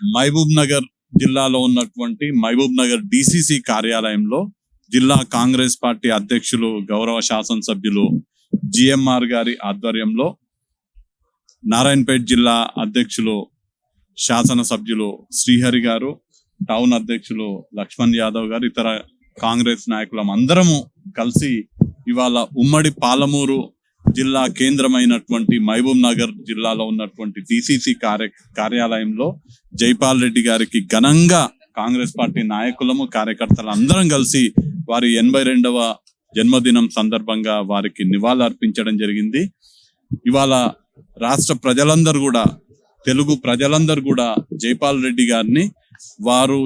మహబూబ్ నగర్ జిల్లాలో ఉన్నటువంటి మహబూబ్ నగర్ డిసిసి కార్యాలయంలో జిల్లా కాంగ్రెస్ పార్టీ అధ్యక్షులు గౌరవ శాసనసభ్యులు జిఎంఆర్ గారి ఆధ్వర్యంలో నారాయణపేట జిల్లా అధ్యక్షులు శాసనసభ్యులు శ్రీహరి గారు టౌన్ అధ్యక్షులు లక్ష్మణ్ యాదవ్ గారు ఇతర కాంగ్రెస్ నాయకులం అందరము కలిసి ఇవాళ ఉమ్మడి పాలమూరు జిల్లా కేంద్రమైనటువంటి మహబూబ్ నగర్ జిల్లాలో ఉన్నటువంటి డిసిసి కార్య కార్యాలయంలో జైపాల్ రెడ్డి గారికి ఘనంగా కాంగ్రెస్ పార్టీ నాయకులము కార్యకర్తలు అందరం కలిసి వారి ఎనభై రెండవ జన్మదినం సందర్భంగా వారికి నివాళులర్పించడం జరిగింది. ఇవాళ రాష్ట్ర ప్రజలందరూ కూడా తెలుగు ప్రజలందరూ కూడా జైపాల్ రెడ్డి గారిని వారు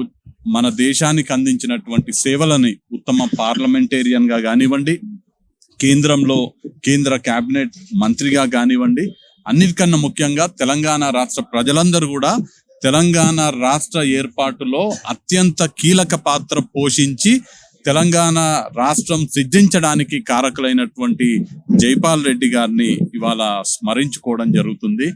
మన దేశానికి అందించినటువంటి సేవలని ఉత్తమ పార్లమెంటేరియన్గా కానివ్వండి కేంద్రంలో కేంద్ర కేబినెట్ మంత్రిగా కానివ్వండి అన్నిటికన్నా ముఖ్యంగా తెలంగాణ రాష్ట్ర ప్రజలందరూ కూడా తెలంగాణ రాష్ట్ర ఏర్పాటులో అత్యంత కీలక పాత్ర పోషించి తెలంగాణ రాష్ట్రం సిద్ధించడానికి కారకులైనటువంటి జైపాల్ రెడ్డి గారిని ఇవాళ స్మరించుకోవడం జరుగుతుంది.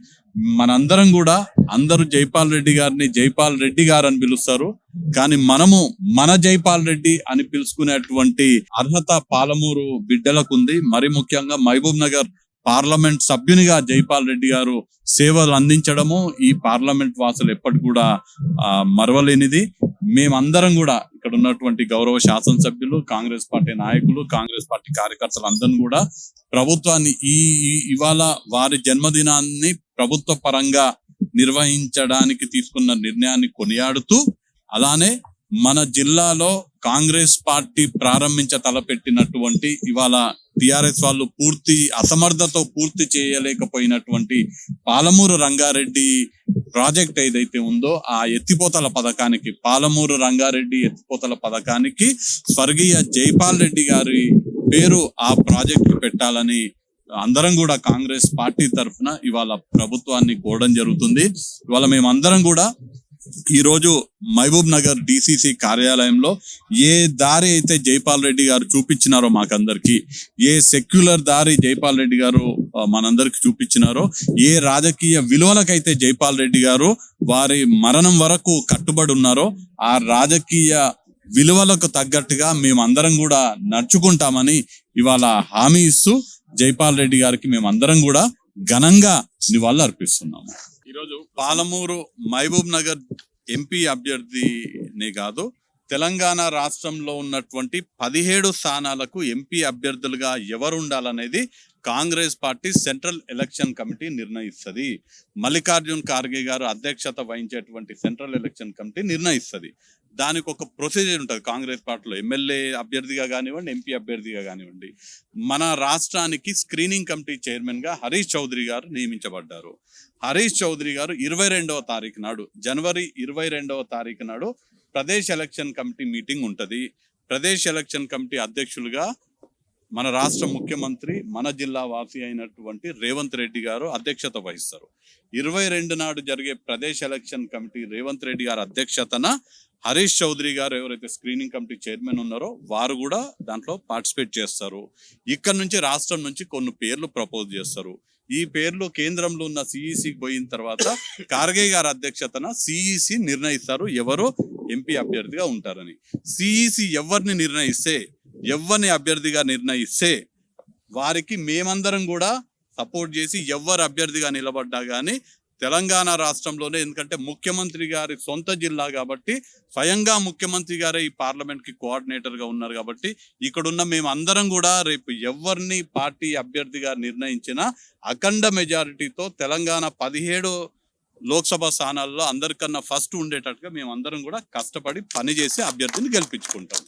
మనందరం కూడా అందరూ జైపాల్ రెడ్డి గారిని జైపాల్ రెడ్డి గారు అని పిలుస్తారు. కానీ మనము మన జైపాల్ రెడ్డి అని పిలుచుకునేటువంటి అర్హత పాలమూరు బిడ్డలకు ఉంది. మరి ముఖ్యంగా మహబూబ్ నగర్ పార్లమెంట్ సభ్యునిగా జైపాల్ రెడ్డి గారు సేవలు అందించడము ఈ పార్లమెంట్ వాసులు ఎప్పటి కూడా ఆ, మరవలేనిది. మేమందరం కూడా ఇక్కడ ఉన్నటువంటి గౌరవ శాసనసభ్యులు కాంగ్రెస్ పార్టీ నాయకులు కాంగ్రెస్ పార్టీ కార్యకర్తలు అందరం కూడా ప్రభుత్వాన్ని ఈ- ఇవాళ వారి జన్మదినాన్ని ప్రభుత్వ పరంగా నిర్వహించడానికి తీసుకున్న నిర్ణయాన్ని కొనియాడుతూ అలానే మన జిల్లాలో కాంగ్రెస్ పార్టీ ప్రారంభించ తలపెట్టినటువంటి ఇవాళ టిఆర్ఎస్ వాళ్ళు పూర్తి అసమర్థతో పూర్తి చేయలేకపోయినటువంటి పాలమూరు రంగారెడ్డి ప్రాజెక్ట్ ఏదైతే ఉందో ఆ ఎత్తిపోతల పథకానికి పాలమూరు రంగారెడ్డి ఎత్తిపోతల పథకానికి స్వర్గీయ జైపాల్ రెడ్డి గారి పేరు ఆ ప్రాజెక్ట్ పెట్టాలని అందరం కూడా కాంగ్రెస్ పార్టీ తరఫున ఇవాళ ప్రభుత్వాన్ని కోరడం జరుగుతుంది. ఇవాళ మేమందరం కూడా ఈ రోజు మహబూబ్ నగర్ డిసిసి కార్యాలయంలో ఏ దారి అయితే జైపాల్ రెడ్డి గారు చూపించినారో మాకందరికి ఏ సెక్యులర్ దారి జైపాల్ రెడ్డి గారు మనందరికి చూపించినారో ఏ రాజకీయ విలువలకైతే జైపాల్ రెడ్డి గారు వారి మరణం వరకు కట్టుబడి ఉన్నారో ఆ రాజకీయ విలువలకు తగ్గట్టుగా మేమందరం కూడా నడుచుకుంటామని ఇవాళ హామీ ఇస్తూ జైపాల్ రెడ్డి గారికి మేమందరం కూడా ఘనంగా నివాళులు అర్పిస్తున్నాము. ఈరోజు పాలమూరు మహబూబ్ నగర్ ఎంపీ అభ్యర్థినే కాదు తెలంగాణ రాష్ట్రంలో ఉన్నటువంటి పదిహేడు స్థానాలకు ఎంపీ అభ్యర్థులుగా ఎవరు ఉండాలనేది Congress party central election committee నిర్ణయిస్తుంది. మల్లికార్జున్ ఖార్గే గారు అధ్యక్షత వహించేటువంటి సెంట్రల్ ఎలక్షన్ కమిటీ నిర్ణయిస్తుంది. దానికి ఒక ప్రొసీజర్ ఉంటుంది. కాంగ్రెస్ పార్టీలో ఎమ్మెల్యే అభ్యర్థిగా కానివ్వండి ఎంపీ అభ్యర్థిగా కానివ్వండి. మన రాష్ట్రానికి స్క్రీనింగ్ కమిటీ చైర్మన్గా హరీష్ చౌదరి గారు నియమించబడ్డారు. హరీష్ చౌదరి గారు ఇరవై రెండవ తారీఖు నాడు జనవరి ఇరవై రెండవ తారీఖు నాడు ప్రదేశ్ ఎలక్షన్ కమిటీ మీటింగ్ ఉంటది. ప్రదేశ్ ఎలక్షన్ కమిటీ అధ్యక్షులుగా మన రాష్ట్ర ముఖ్యమంత్రి మన జిల్లా వాసి అయినటువంటి రేవంత్ రెడ్డి గారు అధ్యక్షత వహిస్తారు. ఇరవై రెండు నాడు జరిగే ప్రదేశ్ ఎలక్షన్ కమిటీ రేవంత్ రెడ్డి గారి అధ్యక్షతన హరీష్ చౌదరి గారు ఎవరైతే స్క్రీనింగ్ కమిటీ చైర్మన్ ఉన్నారో వారు కూడా దాంట్లో పార్టిసిపేట్ చేస్తారు. ఇక్కడ నుంచి రాష్ట్రం నుంచి కొన్ని పేర్లు ప్రపోజ్ చేస్తారు. ఈ పేర్లు కేంద్రంలో ఉన్న సిఈసికి పోయిన తర్వాత కార్గే గారి అధ్యక్షతన సిఈసి నిర్ణయిస్తారు. ఎవరు ఎంపీ అభ్యర్థిగా ఉంటారని. సిఈసి ఎవరిని నిర్ణయిస్తే ఎవరిని అభ్యర్థిగా నిర్ణయిస్తే వారికి మేమందరం కూడా సపోర్ట్ చేసి ఎవరు అభ్యర్థిగా నిలబడ్డా కానీ తెలంగాణ రాష్ట్రంలోనే ఎందుకంటే ముఖ్యమంత్రి గారి సొంత జిల్లా కాబట్టి స్వయంగా ముఖ్యమంత్రి గారే ఈ పార్లమెంట్కి కోఆర్డినేటర్గా ఉన్నారు కాబట్టి ఇక్కడున్న మేము అందరం కూడా రేపు ఎవరిని పార్టీ అభ్యర్థిగా నిర్ణయించినా అఖండ మెజారిటీతో తెలంగాణ పదిహేడు లోక్సభ స్థానాల్లో అందరికన్నా ఫస్ట్ ఉండేటట్టుగా మేము అందరం కూడా కష్టపడి పనిచేసి అభ్యర్థిని గెలిపించుకుంటాం.